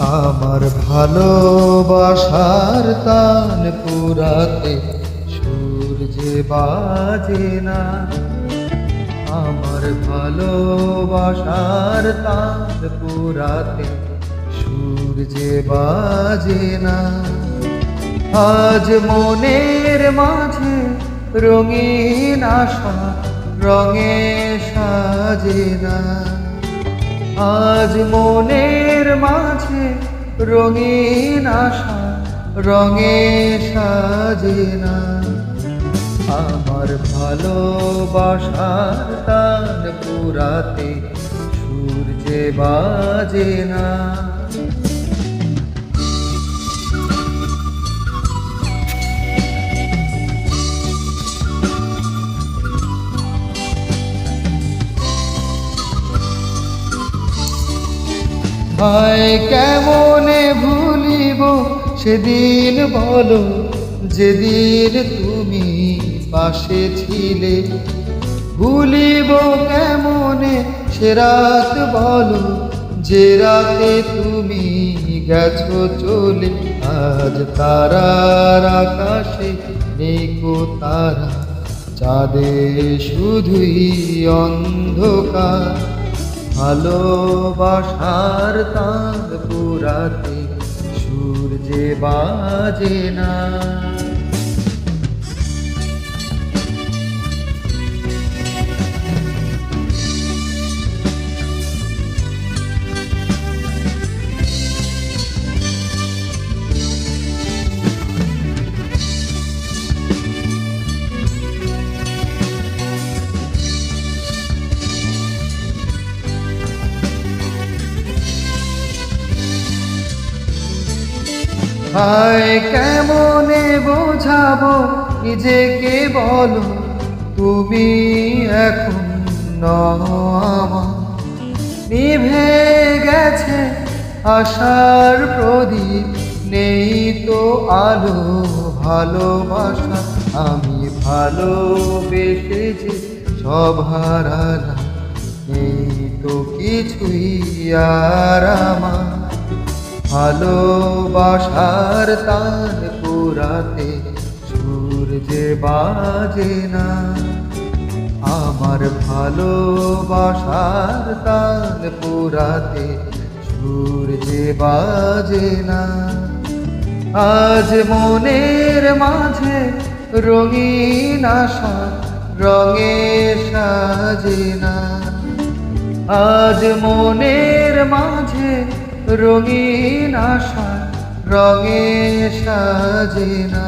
আমার ভালোবাসার তান পুরাতে সূর্যে বাজে না। আমার ভালোবাসার তান পুরাতে সূর্যে বাজে না। আজ মনের মাঝে রঙিন আশা রঙে সাজে না। আজ মনের মাঝে রঙিন আশা রঙে সাজে না আমার ভালোবাসার তান পুরাতে সূর্যে বাজে না। হায় কেমনে ভুলিব সেদিন বলো, যেদিন তুমি পাশে ছিলে। ভুলিব কেমনে সে রাত বলো, যে রাতে তুমি গেছো চলে। আজ তারার আকাশে নেকো তারা, চাঁদে শুধুই অন্ধকার। ভালোবাসার তার পুরাতে সূর্যে বাজে না। হায় কেমনে বোঝাবো? নিজেকে বলো, তুমি এখন নিভে গেছে আশার প্রদীপ, নেই তো আলো, ভালোবাসা। আমি ভালোবেসেছি সব হারালাম, নেই তো কিছুই আর আমার। ভালোবাসার তান পুরাতে সূর্যে বাজে না। আমার ভালোবাসার তান পুরাতে সূর্যে বাজে না। আজ মনের মাঝে রঙিন আশা রঙে সাজে না। আজ মনের মাঝে রঙিন আশা, রঙে সাজে না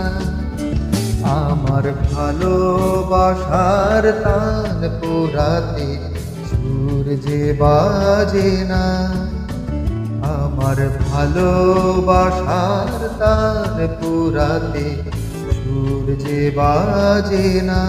আমার ভালোবাসার তান পুরাতে সূর্যে বাজে না আমার ভালোবাসার তান পুরাতে সূর্যে বাজে না